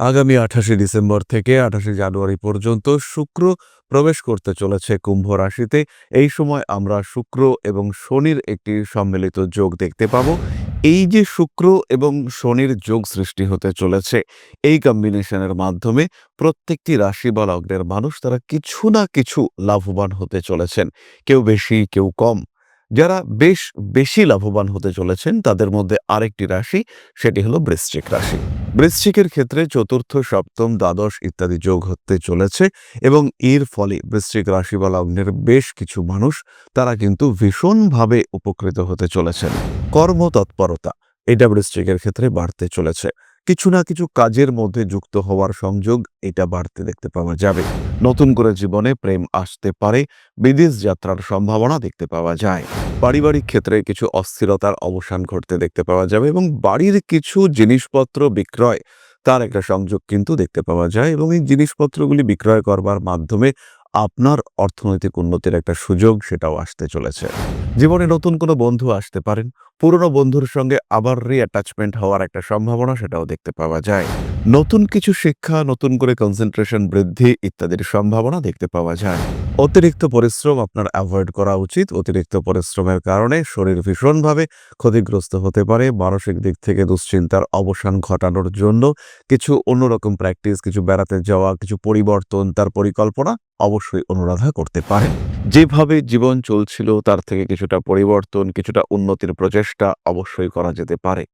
আগামী আঠাশে ডিসেম্বর থেকে আঠাশে জানুয়ারি পর্যন্ত শুক্র প্রবেশ করতে চলেছে কুম্ভ রাশিতে। এই সময় আমরা শুক্র এবং শনির একটি সম্মিলিত যোগ দেখতে পাবো। এই যে শুক্র এবং শনির যোগ সৃষ্টি হতে চলেছে, এই কম্বিনেশনের মাধ্যমে প্রত্যেকটি রাশি বা লগ্নের মানুষ তারা কিছু না কিছু লাভবান হতে চলেছেন। কেউ বেশি, কেউ কম। যারা বেশ, বেশি লাভবান হতে চলেছেন, তাদের মধ্যে আরেকটি রাশি, সেটি হলো বৃশ্চিক রাশি। বৃশ্চিকের ক্ষেত্রে চতুর্থ, সপ্তম, দ্বাদশ ইত্যাদি যোগ হতে চলেছে এবং এর ফলে বৃশ্চিক রাশি বা লগ্নের বেশ কিছু মানুষ তারা কিন্তু ভীষণভাবে উপকৃত হতে চলেছেন। কর্মতৎপরতা, এটা বৃশ্চিকের ক্ষেত্রে বাড়তে চলেছে। কিছু না কিছু কাজের মধ্যে যুক্ত হওয়ার সংযোগ এটা বাড়তে দেখতে পাওয়া যাবে। নতুন করে জীবনে প্রেম আসতে পারে, বিদেশ যাত্রার সম্ভাবনা দেখতে পাওয়া যায়। পারিবারিক ক্ষেত্রে কিছু অস্থিরতার অবসান ঘটতে দেখতে পাওয়া যাবে এবং বাড়ির কিছু জিনিসপত্র বিক্রয়, তার একটা সংযোগ কিন্তু দেখতে পাওয়া যায় এবং এই জিনিসপত্রগুলি বিক্রয় করবার মাধ্যমে আপনার অর্থনৈতিক উন্নতির একটা সুযোগ সেটাও আসতে চলেছে। জীবনে নতুন কোনো বন্ধু আসতে পারেন, পুরনো বন্ধুর সঙ্গে আবার রিঅ্যাটাচমেন্ট হওয়ার একটা সম্ভাবনা সেটাও দেখতে পাওয়া যায়। নতুন কিছু শিক্ষা, নতুন করে কনসেন্ট্রেশন বৃদ্ধি ইত্যাদির সম্ভাবনা দেখতে পাওয়া যায়। অতিরিক্ত পরিশ্রম আপনার অ্যাভয়েড করা উচিত। অতিরিক্ত পরিশ্রমের কারণে শরীর ভীষণভাবে ক্ষতিগ্রস্ত হতে পারে। মানসিক দিক থেকে দুশ্চিন্তার অবসান ঘটানোর জন্য কিছু অন্যরকম প্র্যাকটিস কিছু বেড়াতে যাওয়া, কিছু পরিবর্তন তার পরিকল্পনা অবশ্যই অনুরাধা করতে পারেন। যেভাবে জীবন চলছিল, তার থেকে কিছুটা পরিবর্তন, কিছুটা উন্নতির প্রচেষ্টা অবশ্যই করা যেতে পারে।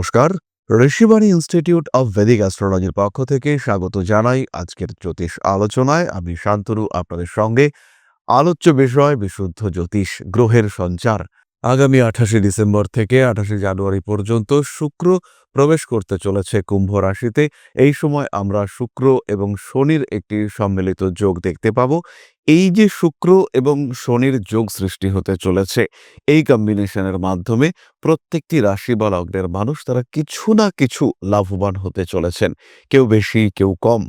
নমস্কার। ঋষিবাণী ইনস্টিটিউট অব ভেদিক অ্যাস্ট্রোলজির পক্ষ থেকে স্বাগত জানাই আজকের জ্যোতিষ আলোচনায়। আমি শান্তনু, আপনাদের সঙ্গে আলোচ্য বিষয়, বিশুদ্ধ জ্যোতিষ গ্রহের সঞ্চার। আগামী আঠাশে ডিসেম্বর থেকে আঠাশে জানুয়ারি পর্যন্ত শুক্র প্রবেশ করতে চলেছে কুম্ভ রাশিতে। এই সময় আমরা শুক্র এবং শনির একটি সম্মিলিত যোগ দেখতে পাব। এই যে শুক্র এবং শনির যোগ সৃষ্টি হতে চলেছে, এই কম্বিনেশনের মাধ্যমে প্রত্যেকটি রাশি বা লগ্নের মানুষ তারা কিছু না কিছু লাভবান হতে চলেছেন। কেউ বেশি, কেউ কম।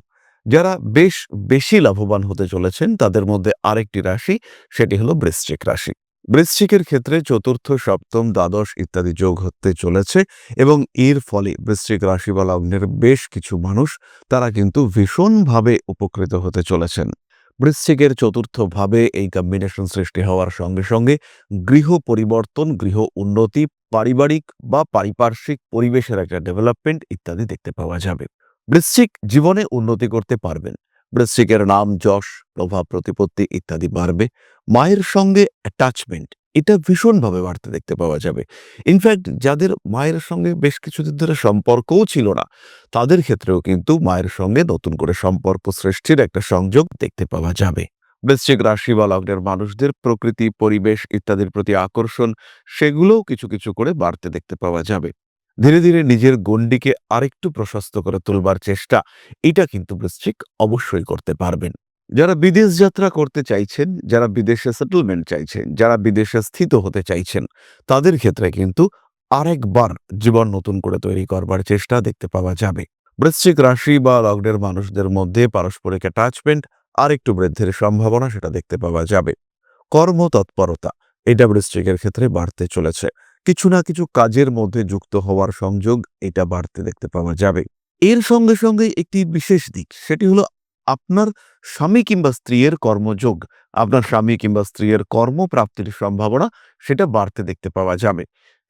যারা বেশ বেশি লাভবান হতে চলেছেন, তাদের মধ্যে আরেকটি রাশি, সেটি হলো বৃশ্চিক রাশি। বৃশ্চিকের ক্ষেত্রে চতুর্থ, সপ্তম, দ্বাদশ ইত্যাদি যোগ হতে চলেছে এবং এর ফলে বৃশ্চিক রাশি বা লগ্নের বেশ কিছু মানুষ তারা কিন্তু ভীষণভাবে উপকৃত হতে চলেছেন। বৃশ্চিকের চতুর্থ ভাবে এই কম্বিনেশন সৃষ্টি হওয়ার সঙ্গে সঙ্গে গৃহ পরিবর্তন, গৃহ উন্নতি, পারিবারিক বা পারিপার্শ্বিক পরিবেশের একটা ডেভেলপমেন্ট ইত্যাদি দেখতে পাওয়া যাবে। বৃশ্চিক জীবনে উন্নতি করতে পারবেন। বৃশ্চিকের নাম যশ প্রভাব প্রতিপত্তি ইত্যাদি বাড়বে। মায়ের সঙ্গে অ্যাটাচমেন্ট এটা ভীষণভাবে বাড়তে দেখতে পাওয়া যাবে। ইনফ্যাক্ট যাদের মায়ের সঙ্গে বেশ কিছুদিন ধরে সম্পর্কও ছিল না, তাদের ক্ষেত্রেও কিন্তু মায়ের সঙ্গে নতুন করে সম্পর্ক সৃষ্টির একটা সংযোগ দেখতে পাওয়া যাবে। বৃশ্চিক রাশি বা লগ্নের মানুষদের প্রকৃতি, পরিবেশ ইত্যাদির প্রতি আকর্ষণ, সেগুলোও কিছু কিছু করে বাড়তে দেখতে পাওয়া যাবে। ধীরে ধীরে নিজের গণ্ডিকে আরেকটু প্রশস্ত করে তুলবার চেষ্টা, এটা কিন্তু বৃশ্চিক অবশ্যই করতে পারবেন। যারা বিদেশ যাত্রা করতে চাইছেন, যারা বিদেশে সেটেলমেন্ট চাইছেন, যারা বিদেশে স্থিত হতে চাইছেন, তাদের ক্ষেত্রে কিন্তু আরেকবার জীবন নতুন করে তৈরি করবার চেষ্টা দেখতে পাওয়া যাবে। বৃশ্চিক রাশি বা লগ্নের মানুষদের মধ্যে পারস্পরিক অ্যাটাচমেন্ট আরেকটু বৃদ্ধির সম্ভাবনা সেটা দেখতে পাওয়া যাবে। কর্মতৎপরতা, এটা বৃশ্চিকের ক্ষেত্রে বাড়তে চলেছে। কিছু না কিছু কাজের মধ্যে যুক্ত হওয়ার সংযোগ এটা বাড়তে দেখতে পাওয়া যাবে। এর সঙ্গে সঙ্গে একটি বিশেষ দিক, সেটি হলো আপনার স্বামী কিংবা স্ত্রীর কর্মযোগ। আপনার স্বামী কিংবা স্ত্রীর কর্মপ্রাপ্তির সম্ভাবনা সেটা বাড়তে দেখতে পাওয়া যাবে।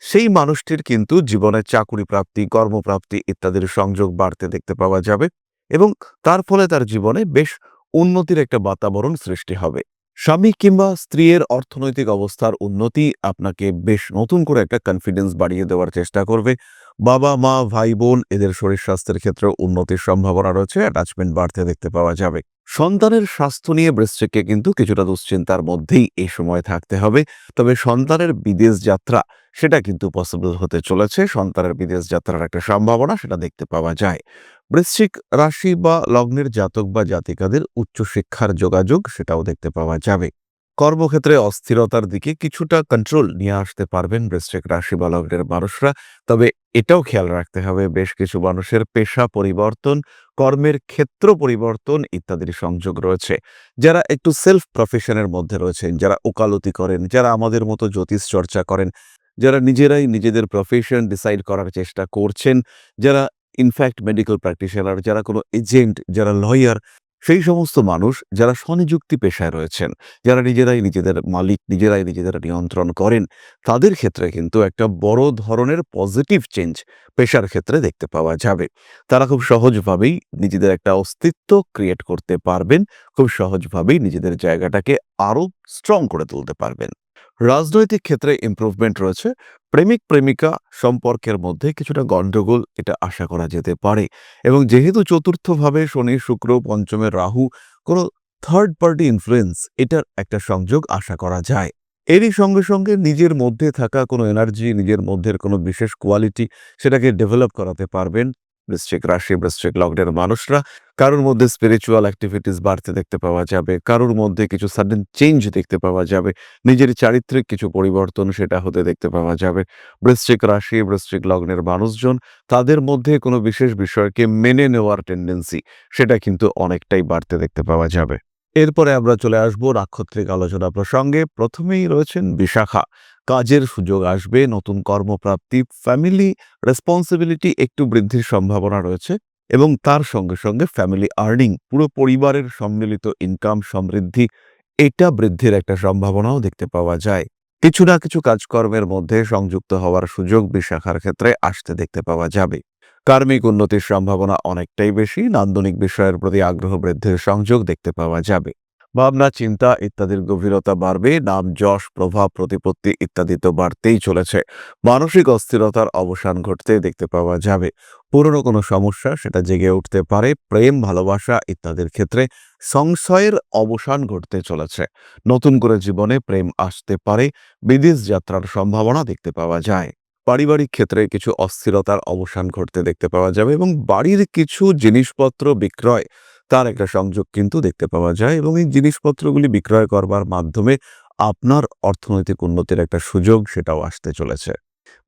সেই মানুষটির কিন্তু জীবনে চাকুরি প্রাপ্তি, কর্মপ্রাপ্তি ইত্যাদির সংযোগ বাড়তে দেখতে পাওয়া যাবে এবং তার ফলে তার জীবনে বেশ উন্নতির একটা বাতাবরণ সৃষ্টি হবে। স্বামী কিংবা স্ত্রীর অর্থনৈতিক অবস্থার উন্নতি আপনাকে বেশ নতুন করে একটা কনফিডেন্স বাড়িয়ে দেওয়ার চেষ্টা করবে। বাবা, মা, ভাই, বোন এদের শরীর স্বাস্থ্যের ক্ষেত্রে উন্নতির সম্ভাবনা রয়েছে। অ্যাটাচমেন্ট বাড়তে দেখতে পাওয়া যাবে। সন্তানের স্বাস্থ্য নিয়ে বৃশ্চিককে কিন্তু কিছুটা দুশ্চিন্তার মধ্যেই এই সময় থাকতে হবে। তবে সন্তানের বিদেশ যাত্রা, সেটা কিন্তু পসিবল হতে চলেছে। সন্তানের বিদেশ যাত্রার একটা সম্ভাবনা, সেটা দেখতে পাওয়া যায়। বৃশ্চিক রাশি বা লগ্নের জাতক বা জাতিকাদের উচ্চশিক্ষার যোগাযোগ, সেটাও দেখতে পাওয়া যাবে। কর্মক্ষেত্রে অস্থিরতার দিকে কিছুটা কন্ট্রোল নিয়ে আসতে পারবেন বৃশ্চিক রাশি বা লগ্নের মানুষরা। তবে এটাও খেয়াল রাখতে হবে, বেশ কিছু মানুষের পেশা পরিবর্তন, কর্মের ক্ষেত্র পরিবর্তন ইত্যাদির সংযোগ রয়েছে। যারা একটু সেলফ প্রফেশনের মধ্যে রয়েছেন, যারা ওকালতি করেন, যারা আমাদের মতো জ্যোতিষ চর্চা করেন, যারা নিজেরাই নিজেদের প্রফেশন ডিসাইড করার চেষ্টা করছেন, যারা ইনফ্যাক্ট মেডিকেল প্র্যাকটিশনার যারা কোনো এজেন্ট যারা লয়ার সেই সমস্ত মানুষ যারা স্বনিযুক্তি পেশায় রয়েছেন, যারা নিজেরাই নিজেদের মালিক, নিজেরাই নিজেদের নিয়ন্ত্রণ করেন, তাদের ক্ষেত্রে কিন্তু একটা বড় ধরনের পজিটিভ চেঞ্জ পেশার ক্ষেত্রে দেখতে পাওয়া যাবে। তারা খুব সহজভাবেই নিজেদের একটা অস্তিত্ব ক্রিয়েট করতে পারবেন, খুব সহজভাবেই নিজেদের জায়গাটাকে আরও স্ট্রং করে তুলতে পারবেন। রাজনৈতিক ক্ষেত্রে ইমপ্রুভমেন্ট রয়েছে প্রেমিক প্রেমিকা সম্পর্কের মধ্যে কিছুটা গণ্ডগোল এটা আশা করা যেতে পারে। এবং যেহেতু চতুর্থভাবে শনি, শুক্র, পঞ্চমে রাহু কোনো থার্ড পার্টি ইনফ্লুয়েন্স এটার একটা সংযোগ আশা করা যায়। এরই সঙ্গে সঙ্গে নিজের মধ্যে থাকা কোনো এনার্জি নিজের মধ্যের কোনো বিশেষ কোয়ালিটি সেটাকে ডেভেলপ করাতে পারবেন। বৃশ্চিক রাশি, বৃশ্চিক লগ্নের মানুষরা, কারোর মধ্যে স্পিরিচুয়াল অ্যাক্টিভিটিস বাড়তে দেখতে পাওয়া যাবে, কারোর মধ্যে কিছু সাডেন চেঞ্জ দেখতে পাওয়া যাবে, নিজের চারিত্রিক কিছু পরিবর্তন সেটা হতে দেখতে পাওয়া যাবে। বৃশ্চিক রাশি, বৃশ্চিক লগ্নের মানুষজন, তাদের মধ্যে কোনো বিশেষ বিষয়কে মেনে নেওয়ার টেন্ডেন্সি সেটা কিন্তু অনেকটাই বাড়তে দেখতে পাওয়া যাবে। এরপরে আমরা চলে আসব নাক্ষত্রিক আলোচনা প্রসঙ্গে। প্রথমেই রয়েছেন বিশাখা। কাজের সুযোগ আসবে, নতুন কর্মপ্রাপ্তি ফ্যামিলি রেসপন্সিবিলিটি একটু বৃদ্ধির সম্ভাবনা রয়েছে এবং তার সঙ্গে সঙ্গে ফ্যামিলি আর্নিং পুরো পরিবারের সম্মিলিত ইনকাম সমৃদ্ধি, এটা বৃদ্ধির একটা সম্ভাবনাও দেখতে পাওয়া যায়। কিছু না কিছু কাজকর্মের মধ্যে সংযুক্ত হওয়ার সুযোগ বিশাখার ক্ষেত্রে আসতে দেখতে পাওয়া যাবে। কার্মিক উন্নতির সম্ভাবনা অনেকটাই বেশি, নান্দনিক বিষয়ের প্রতি আগ্রহ বৃদ্ধির সংযোগ দেখতে পাওয়া যাবে। ভাবনা, চিন্তা ইত্যাদির গভীরতা বাড়বে, নাম, যশ, প্রভাব, প্রতিপত্তি ইত্যাদি তো বাড়তেই চলেছে। মানসিক অস্থিরতার অবসান ঘটতে দেখতে পাওয়া যাবে। পুরনো কোনো সমস্যা, সেটা জেগে উঠতে পারে, প্রেম, ভালোবাসা ইত্যাদির ক্ষেত্রে সংশয়ের অবসান ঘটতে চলেছে। নতুন করে জীবনে প্রেম আসতে পারে, বিদেশ যাত্রার সম্ভাবনা দেখতে পাওয়া যায়। পারিবারিক ক্ষেত্রে কিছু অস্থিরতার অবসান ঘটতে দেখতে পাওয়া যাবে এবং বাড়ির কিছু জিনিসপত্র বিক্রয় তার একটা সংযোগ কিন্তু দেখতে পাওয়া যায় এবং এই জিনিসপত্রগুলি বিক্রয় করবার মাধ্যমে আপনার অর্থনৈতিক উন্নতির একটা সুযোগ সেটাও আসতে চলেছে।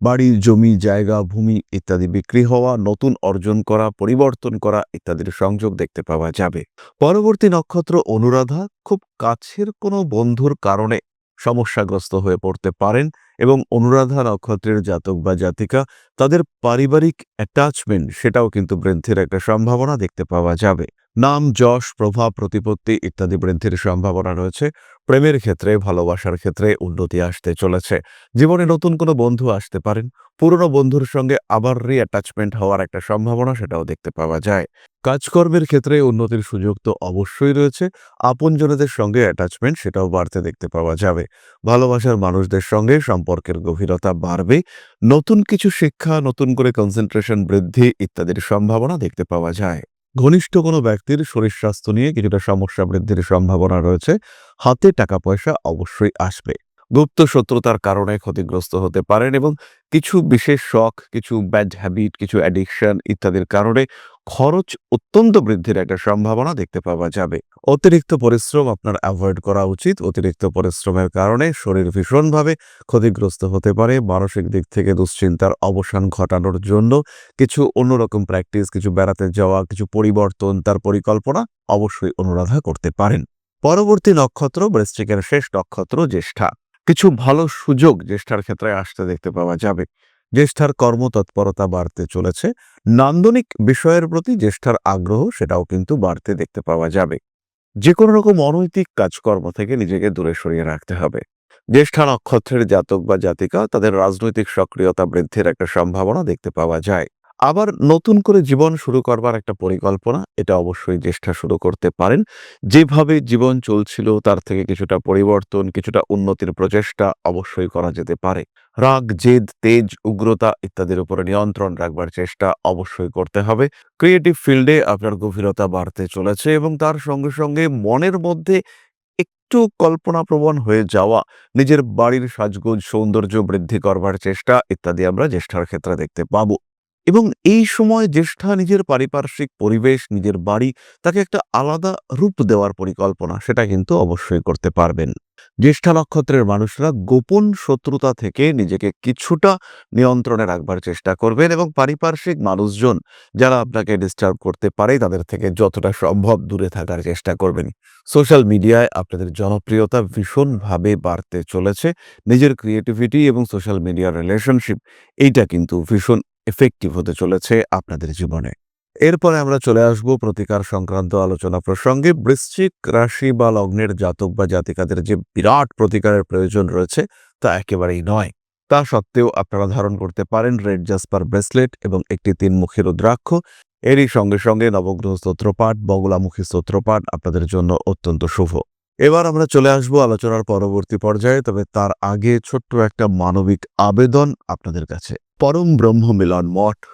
বাড়ি, জমি, জায়গা, ভূমি ইত্যাদি বিক্রি হওয়া, নতুন অর্জন করা, পরিবর্তন করা ইত্যাদির সংযোগ দেখতে পাওয়া যাবে। পরবর্তী নক্ষত্র অনুরাধা খুব কাছের কোনো বন্ধুর কারণে সমস্যাগ্রস্ত হয়ে পড়তে পারেন এবং অনুরাধা নক্ষত্রের জাতক বা জাতিকা তাদের পারিবারিক অ্যাটাচমেন্ট সেটাও কিন্তু বৃদ্ধির একটা সম্ভাবনা দেখতে পাওয়া যাবে। নাম, যশ, প্রভাব, প্রতিপত্তি ইত্যাদি বৃদ্ধির সম্ভাবনা রয়েছে। প্রেমের ক্ষেত্রে, ভালোবাসার ক্ষেত্রে উন্নতি আসতে চলেছে। জীবনে নতুন কোনো বন্ধু আসতে পারেন। পুরনো বন্ধুর সঙ্গে আবার রি অ্যাটাচমেন্ট হওয়ার একটা সম্ভাবনা সেটাও দেখতে পাওয়া যায়। কাজকর্মের ক্ষেত্রে উন্নতির সুযোগ তো অবশ্যই রয়েছে। আপনজনদের সঙ্গে অ্যাটাচমেন্ট সেটাও বাড়তে দেখতে পাওয়া যাবে। ভালোবাসার মানুষদের সঙ্গে সম্পর্কের গভীরতা বাড়বে। নতুন কিছু শিক্ষা, নতুন করে কনসেন্ট্রেশন বৃদ্ধি ইত্যাদির সম্ভাবনা দেখতে পাওয়া যায়। ঘনিষ্ঠ কোনো ব্যক্তির শরীর স্বাস্থ্য নিয়ে কিছুটা সমস্যা বৃদ্ধির সম্ভাবনা রয়েছে। হাতে টাকা পয়সা অবশ্যই আসবে। গুপ্ত শত্রুতার কারণে ক্ষতিগ্রস্ত হতে পারেন এবং কিছু বিশেষ শখ, কিছু ব্যাড হ্যাবিট কিছু অ্যাডিকশন ইত্যাদির কারণে খরচ অত্যন্ত বৃদ্ধির একটা সম্ভাবনা দেখতে পাওয়া যাবে। অতিরিক্ত পরিশ্রম আপনার অ্যাভয়েড করা উচিত। অতিরিক্ত পরিশ্রমের কারণে শরীর ভীষণভাবে ক্ষতিগ্রস্ত হতে পারে। মানসিক দিক থেকে দুশ্চিন্তার অবসান ঘটানোর জন্য কিছু অন্যরকম প্র্যাকটিস কিছু বেড়াতে যাওয়া, কিছু পরিবর্তন তার পরিকল্পনা অবশ্যই অনুরাধা করতে পারেন। পরবর্তী নক্ষত্র, বৃশ্চিকের শেষ নক্ষত্র, জ্যেষ্ঠা। কিছু ভালো সুযোগ জ্যেষ্ঠার ক্ষেত্রে আসতে দেখতে পাওয়া যাবে। জ্যেষ্ঠার কর্মতৎপরতা বাড়তে চলেছে, নান্দনিক বিষয়ের প্রতি জ্যেষ্ঠার আগ্রহ সেটাও কিন্তু বাড়তে দেখতে পাওয়া যাবে। যে কোনো রকম অনৈতিক কাজকর্ম থেকে নিজেকে দূরে সরিয়ে রাখতে হবে। জ্যেষ্ঠা নক্ষত্রের জাতক বা জাতিকা, তাদের রাজনৈতিক সক্রিয়তা বৃদ্ধির একটা সম্ভাবনা দেখতে পাওয়া যায়। আবার নতুন করে জীবন শুরু করবার একটা পরিকল্পনা, এটা অবশ্যই চেষ্টা শুরু করতে পারেন। যেভাবে জীবন চলছিল, তার থেকে কিছুটা পরিবর্তন, কিছুটা উন্নতির প্রচেষ্টা অবশ্যই করা যেতে পারে। রাগ, জেদ, তেজ, উগ্রতা ইত্যাদির উপরে নিয়ন্ত্রণ রাখবার চেষ্টা অবশ্যই করতে হবে। ক্রিয়েটিভ ফিল্ডে আপনার গভীরতা বাড়তে চলেছে এবং তার সঙ্গে সঙ্গে মনের মধ্যে একটু কল্পনাপ্রবণ হয়ে যাওয়া, নিজের বাড়ির সাজগোজ, সৌন্দর্য বৃদ্ধি করবার চেষ্টা ইত্যাদি আমরা জ্যেষ্ঠার ক্ষেত্রে দেখতে পাবো। এবং এই সময় জ্যেষ্ঠা নিজের পারিপার্শ্বিক পরিবেশ, নিজের বাড়ি, তাকে একটা আলাদা রূপ দেওয়ার পরিকল্পনা, সেটা কিন্তু অবশ্যই করতে পারবেন। জ্যেষ্ঠা নক্ষত্রের মানুষরা গোপন শত্রুতা থেকে নিজেকে কিছুটা নিয়ন্ত্রণে রাখবার চেষ্টা করবেন এবং পারিপার্শ্বিক মানুষজন যারা আপনাকে ডিস্টার্ব করতে পারে, তাদের থেকে যতটা সম্ভব দূরে থাকার চেষ্টা করবেন। সোশ্যাল মিডিয়ায় আপনাদের জনপ্রিয়তা ভীষণভাবে বাড়তে চলেছে। নিজের ক্রিয়েটিভিটি এবং সোশ্যাল মিডিয়ার রিলেশনশিপ এইটা কিন্তু ভীষণ এফেক্টিভ হতে চলেছে আপনাদের জীবনে। এরপরে আমরা চলে আসব প্রতিকার সংক্রান্ত আলোচনা প্রসঙ্গে। বৃশ্চিক রাশি বা লগ্নের জাতক বা জাতিকাদের যে বিরাট প্রতিকারের প্রয়োজন রয়েছে, তা একেবারেই নয়। তা সত্ত্বেও আপনারা ধারণ করতে পারেন রেড জাসপার ব্রেসলেট এবং একটি তিনমুখী রুদ্রাক্ষ। এরই সঙ্গে সঙ্গে নবগ্রহ স্তোত্রপাঠ, বগলামুখী স্তোত্রপাঠ আপনাদের জন্য অত্যন্ত শুভ। এবার আমরা চলে আসব আলোচনার পরবর্তী পর্যায়ে, তবে তার আগে ছোট্ট একটা মানবিক আবেদন আপনাদের কাছে। পরম ব্রহ্ম মিলন মঠ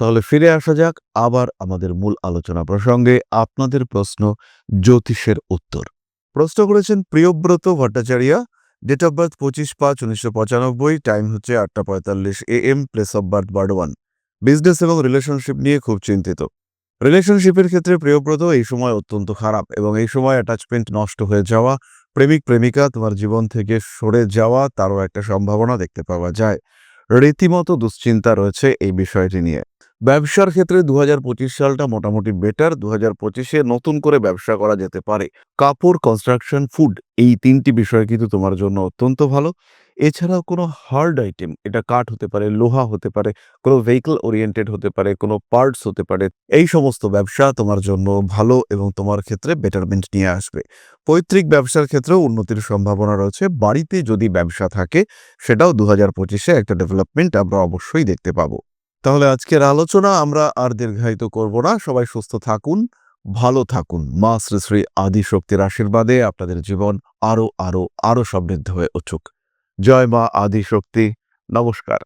তাহলে ফিরে আসা যাক আবার আমাদের মূল আলোচনা প্রসঙ্গে আপনাদের প্রশ্ন জ্যোতিষের উত্তর। প্রশ্ন করেছেন Priyabrata Bhattacharya date of birth পঁচিশ পাঁচ উনিশশো পঁচানব্বই টাইম হচ্ছে আটটা পঁয়তাল্লিশ A M place of birth Burdwan business এবং রিলেশনশিপ নিয়ে খুব চিন্তিত। রিলেশনশিপের ক্ষেত্রে প্রিয়ব্রত এই সময় অত্যন্ত খারাপ এবং এই সময় অ্যাটাচমেন্ট নষ্ট হয়ে যাওয়া, প্রেমিক, প্রেমিকা, তোমার জীবন থেকে সরে যাওয়া, তারও একটা সম্ভাবনা দেখতে পাওয়া যায়। রীতিমতো দুশ্চিন্তা রয়েছে এই বিষয়টি নিয়ে। ব্যবসার ক্ষেত্রে দু হাজার পঁচিশ সালটা মোটামুটি বেটার দু হাজার পঁচিশে নতুন করে ব্যবসা করা যেতে পারে। কাপড় কনস্ট্রাকশন ফুড এই তিনটি বিষয় কিন্তু তোমার জন্য অত্যন্ত ভালো। এছাড়াও কোনো হার্ড আইটেম এটা কাঠ হতে পারে, লোহা হতে পারে, কোনো ভেহিকল ওরিয়েন্টেড হতে পারে, কোনো পার্টস হতে পারে, এই সমস্ত ব্যবসা তোমার জন্য ভালো এবং তোমার ক্ষেত্রে বেটারমেন্ট নিয়ে আসবে। পৈতৃক ব্যবসার ক্ষেত্রেও উন্নতির সম্ভাবনা রয়েছে। বাড়িতে যদি ব্যবসা থাকে, সেটাও দু হাজার পঁচিশে একটা ডেভেলপমেন্ট আমরা অবশ্যই দেখতে পাবো। তাহলে আজকের আলোচনা আমরা আর দীর্ঘায়িত করব না। সবাই সুস্থ থাকুন, ভালো থাকুন। মা শ্রী শ্রী আদি শক্তির আশীর্বাদে আপনাদের জীবন আরও আরও আরও সমৃদ্ধ হয়ে উঠুক। জয় মা আদিশক্তি। নমস্কার।